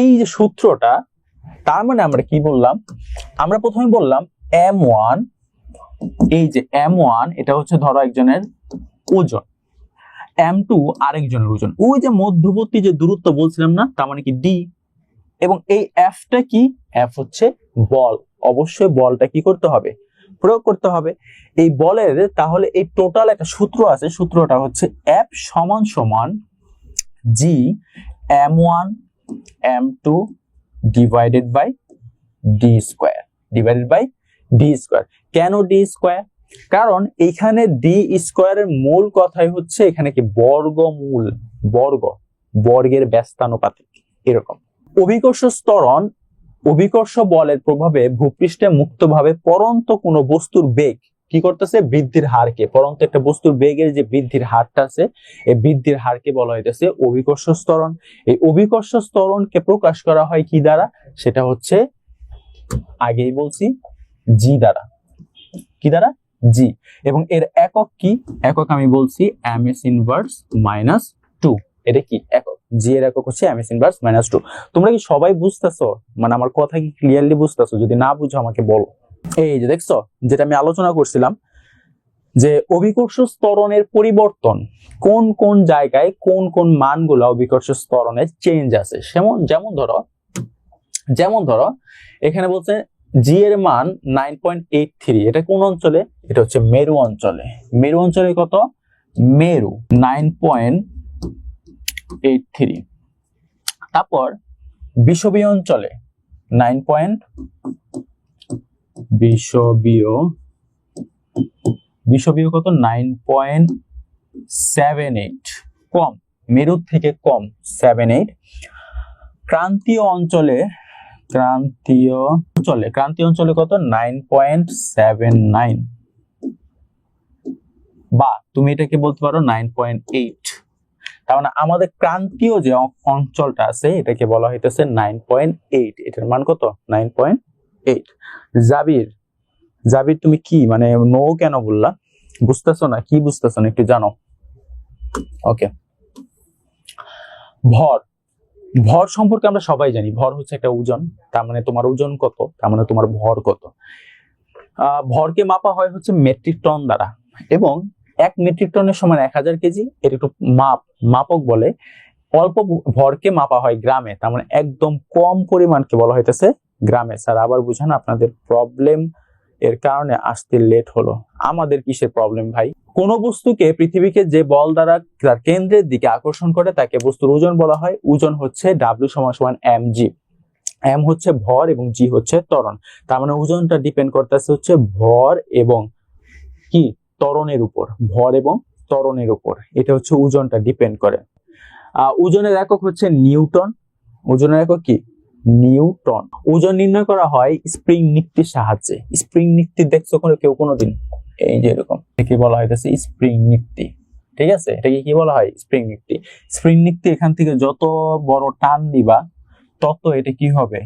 এই যে সূত্রটা, তার মানে আমরা কি বললাম? আমরা প্রথমে বললাম এম ওয়ান এই যে এম ওয়ান এটা হচ্ছে ধরো একজনের ওজন। এম টু আরেকজনের ওজন। ওই যে মধ্যবর্তী যে দূরত্ব বলছিলাম না, তার মানে কি ডি এবং এই এফটা কি? এফ হচ্ছে বল। অবশ্যই বলটা কি করতে হবে? প্রয়োগ করতে হবে। এই বলের তাহলে এই টোটাল একটা সূত্র আছে, সূত্রটা হচ্ছে এফ সমান সমান G M one M two divided by D square divided by D square কেন ডি স্কোয়ার কারণ এখানে ডি স্কোয়ারের মূল কথাই হচ্ছে এখানে কি? বর্গমূল, বর্গ, বর্গের ব্যস্তানুপাতিক, এরকম। অভিকর্ষ স্তরণ অভিকর্ষ বলের প্রভাবে ভূপৃষ্ঠে মুক্তভাবে পরন্ত কোনো বস্তুর বেগ কি করতেছে? বৃদ্ধির হারকে। পরন্ত একটা বস্তুর বেগের যে বৃদ্ধির হারটা আছে, এই বৃদ্ধির হারকে বলা হইতেছে অভিকর্ষ স্তরণ। এই অভিকর্ষ স্তরণকে প্রকাশ করা হয় কি দ্বারা? সেটা হচ্ছে, আগেই বলছি, জি দ্বারা। কি দ্বারা? জি। এবং এর একক কি? একক আমি বলছি M S inverse minus two এটা কি? একক। জি এর একক হচ্ছে M S inverse minus two তোমরা কি সবাই বুঝতেছো? মানে আমার কথা কি ক্লিয়ারলি বুঝতেছো? যদি না বুঝো, আমাকে বলো। এই যে দেখছ, যেটা আমি আলোচনা করছিলাম, যে অভিকর্ষ স্তরণের পরিবর্তন, কোন কোন জায়গায় কোন কোন মানগুলো অভিকর্ষ স্তরণের চেঞ্জ আছে। যেমন যেমন ধরো যেমন ধরো, এখানে বলছে জি এর মান নাইন পয়েন্ট এইট থ্রি এটা কোন অঞ্চলে? এটা হচ্ছে মেরু অঞ্চলে। মেরু অঞ্চলে কত? মেরু নাইন পয়েন্ট এইট থ্রি তারপর বিষবীয় অঞ্চলে নাইন পয়েন্ট বিষবীয় বিষবীয় কত? Nine point seven eight. কম, মেরুর থেকে কম সেভেন এইট। ক্রান্তীয় অঞ্চলে ক্রান্তীয় অঞ্চলে ক্রান্তীয় অঞ্চলে কত? Nine point seven nine. বা, তুমি এটাকে বলতে পারো নাইন পয়েন্ট এইট। তার মানে আমাদের ক্রান্তীয় যে অঞ্চলটা আছে, এটাকে বলা হইতেছে নাইন পয়েন্ট এইট। এটার মান কত? Nine point eight. Jabir Jabir তুমি কি? মানে নো কেন বললা? বুঝতেছো না? কি বুঝতেছো না? একটু জানো। ওকে ভর। ভর সম্পর্কে আমরা সবাই জানি। ভর হচ্ছে একটা ওজন। তার মানে তোমার ওজন কত? তার মানে তোমার ভর কত? ভরকে মাপা হয় হচ্ছে মেট্রিক টন দ্বারা। এবং এক মেট্রিক টনের সমান এক হাজার কেজি, এর একটু মাপ, মাপক বলে, অল্প ভরকে মাপা হয় গ্রামে। তার মানে একদম কম পরিমাণকে বলা হইতেছে গ্রামে। স্যার, আবার বুঝান আপনাদের প্রবলেম এর কারণে আসতে লেট হলো। আমাদের কিসের প্রবলেম ভাই? কোন বস্তুকে পৃথিবীকে যে বল দ্বারা তার কেন্দ্রের দিকে আকর্ষণ করে তাকে বস্তুর ওজন বলা হয়। ওজন হচ্ছে ডাব্লিউ সমান সমান এম জি এম হচ্ছে ভর এবং জি হচ্ছে ত্বরণ। তার মানে ওজনটা ডিপেন্ড করতেছে হচ্ছে ভর এবং কি? ত্বরণের উপর। ভর এবং ত্বরণের উপর। এটা হচ্ছে ওজনটা ডিপেন্ড করে। ওজনের একক হচ্ছে নিউটন। ওজনের একক কি? নিউটন ওজন নির্ণয় করা হয় স্প্রিং নিক্তির সাহায্যে। স্প্রিং নিক্তি দেখছ কোনো কেউ কোনোদিন? এই যে এরকম। একে বলা হইতেছে স্প্রিং নিক্তি ঠিক আছে? এটাকে কি বলা হয় স্প্রিং নিক্তি স্প্রিং নিক্তি এখান থেকে যত বড় টান দিবা, তত এটা কি হবে?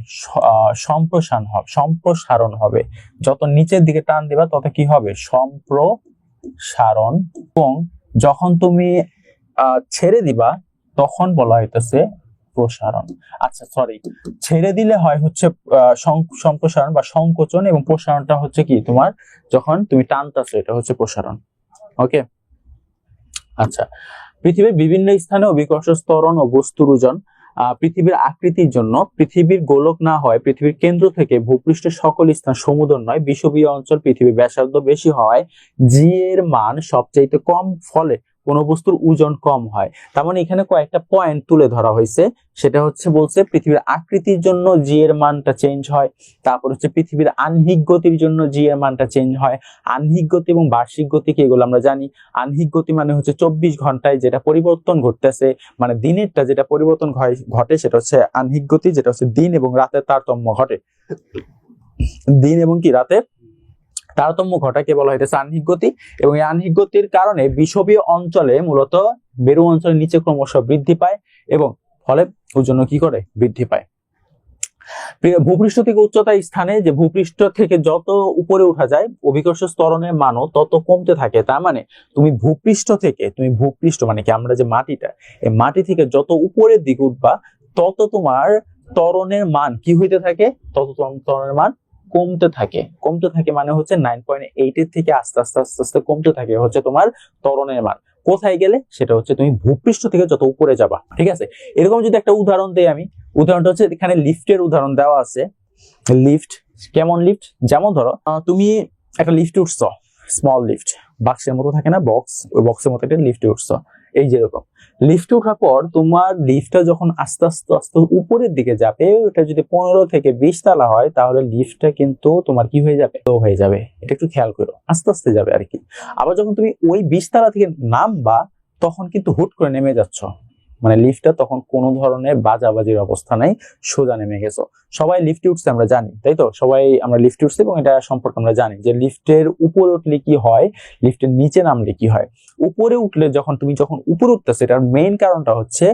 সম্প্রসারণ হবে সম্প্রসারণ হবে। যত নিচের দিকে টান দিবা, তত কি হবে? সম্প্রসারণ। এবং যখন তুমি ছেড়ে দিবা, তখন বলা হইতেছে প্রসারণ। আচ্ছা সরি ছেড়ে দিলে হয় হচ্ছে সম্প্রসারণ বা সংকোচন এবং প্রসারণটা হচ্ছে কি তোমার যখন তুমি টানতাছো, এটা হচ্ছে প্রসারণ। ওকে আচ্ছা পৃথিবীর বিভিন্ন স্থানে অভিকর্ষ স্তরণ ও বস্তুর ওজন পৃথিবীর আকৃতির জন্য পৃথিবীর গোলক না হয় পৃথিবীর কেন্দ্র থেকে ভূপৃষ্ঠের সকল স্থান সমুদ্র নয় বিষুবীয় অঞ্চল পৃথিবীর ব্যাসার্ধ বেশি হওয়ায় জি এর মান সবচাইতে কম, ফলে কোনো বস্তুর ওজন কম হয়। তার মানে এখানে কয়েকটা পয়েন্ট তুলে ধরা হয়েছে। সেটা হচ্ছে বলছে পৃথিবীর আকৃতির জন্য জি এর মানটা চেঞ্জ হয়। তারপর হচ্ছে পৃথিবীর আহ্নিক গতির জন্য জি এর মানটা চেঞ্জ হয়। আহ্নিক গতি এবং বার্ষিক গতি কি এগুলো আমরা জানি। আহ্নিক গতি মানে হচ্ছে চব্বিশ ঘন্টায় যেটা পরিবর্তন ঘটতেছে মানে দিনেরটা যেটা পরিবর্তন ঘটে সেটা হচ্ছে আহ্নিক গতি, যেটা হচ্ছে দিন এবং রাতের তারতম্য ঘটে। দিন এবং কি? রাতের তারতম্য ঘটাকে বলা হইতেছে আহ্নিক গতি এবং এই আহ্নিক গতির কারণে বিষবীয় অঞ্চলে মূলত মেরু অঞ্চলের নিচে ক্রমশ বৃদ্ধি পায় এবং ফলে ওজন কি করে? বৃদ্ধি পায়। ভূপৃষ্ঠ থেকে উচ্চতা স্থানে যে ভূপৃষ্ঠ থেকে যত উপরে উঠা যায়, অভিকর্ষ স্তরণের মানও তত কমতে থাকে। তার মানে তুমি ভূপৃষ্ঠ থেকে, তুমি ভূপৃষ্ঠ মানে কি? আমরা যে মাটিটা, এই মাটি থেকে যত উপরের দিকে উঠবা, তত তোমার ত্বরণের মান কি হইতে থাকে? তত ত্বরণের মান কমতে থাকে। কমতে থাকে মানে হচ্ছে নাইন পয়েন্ট এইট এর থেকে আস্তে আস্তে আস্তে আস্তে কমতে থাকে হচ্ছে তোমার তরণের মান। কোথায় গেলে? সেটা হচ্ছে তুমি ভূপৃষ্ঠ থেকে যত উপরে যাবা, ঠিক আছে? এরকম যদি একটা উদাহরণ দেই আমি, উদাহরণটা হচ্ছে এখানে লিফটের উদাহরণ দেওয়া আছে। লিফট কেমন লিফট যেমন ধরো তুমি একটা লিফটে উঠছ স্মল লিফট বাক্সের মতো থাকে না বক্স ওই বক্সের মতো একটা লিফটে উঠছ। এই যেরকম লিফটে ওঠার পর তোমার লিফটটা যখন আস্তে আস্তে আস্তে উপরের দিকে যাবে, ওটা যদি পনেরো থেকে বিশ তালা হয়, তাহলে লিফটটা কিন্তু তোমার কি হয়ে যাবে? লো হয়ে যাবে। এটা একটু খেয়াল করো। আস্তে আস্তে যাবে আর কি। আবার যখন তুমি ওই বিশ তালা থেকে নামবা, তখন কিন্তু হুট করে নেমে যাচ্ছ। মানে লিফটটা তখন কোনো ধরনের বাজাবাজির অবস্থা নাই, সোজা নেমে গেছো। সবাই লিফটে উঠছে, আমরা জানি, তাই তো? সবাই আমরা লিফটে উঠছি এবং এটা সম্পর্কে আমরা জানি যে লিফটের উপরে উঠলে কি হয়? লিফটের নিচে নামলে কি হয়? উপরে উঠলে যখন, তুমি যখন উপরে উঠতেছো, এটার মেইন কারণটা হচ্ছে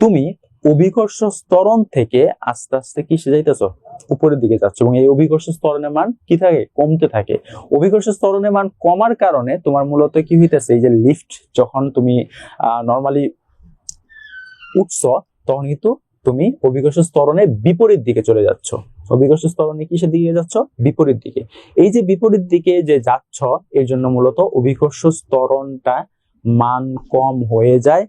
তুমি অভিকর্ষ স্তরণ থেকে আস্তে আস্তে কিসে যাইতেছো? উপরের দিকে যাচ্ছ এবং এই অভিকর্ষ স্তরণের মান কি থাকে? কমতে থাকে। অভিকর্ষ স্তরণের মান কমার কারণে তোমার মূলত কি হইতেছে? এই যে লিফট, যখন তুমি নর্মালি উঠছ, তখন কিন্তু তুমি অভিকর্ষ স্তরণে বিপরীত দিকে চলে যাচ্ছ। অভিকর্ষ স্তরণে কিসের দিকে যাচ্ছ? বিপরীত দিকে। এই যে বিপরীত দিকে যে যাচ্ছ, এর জন্য মূলত অভিকর্ষ স্তরণটা মান কম হয়ে যায়।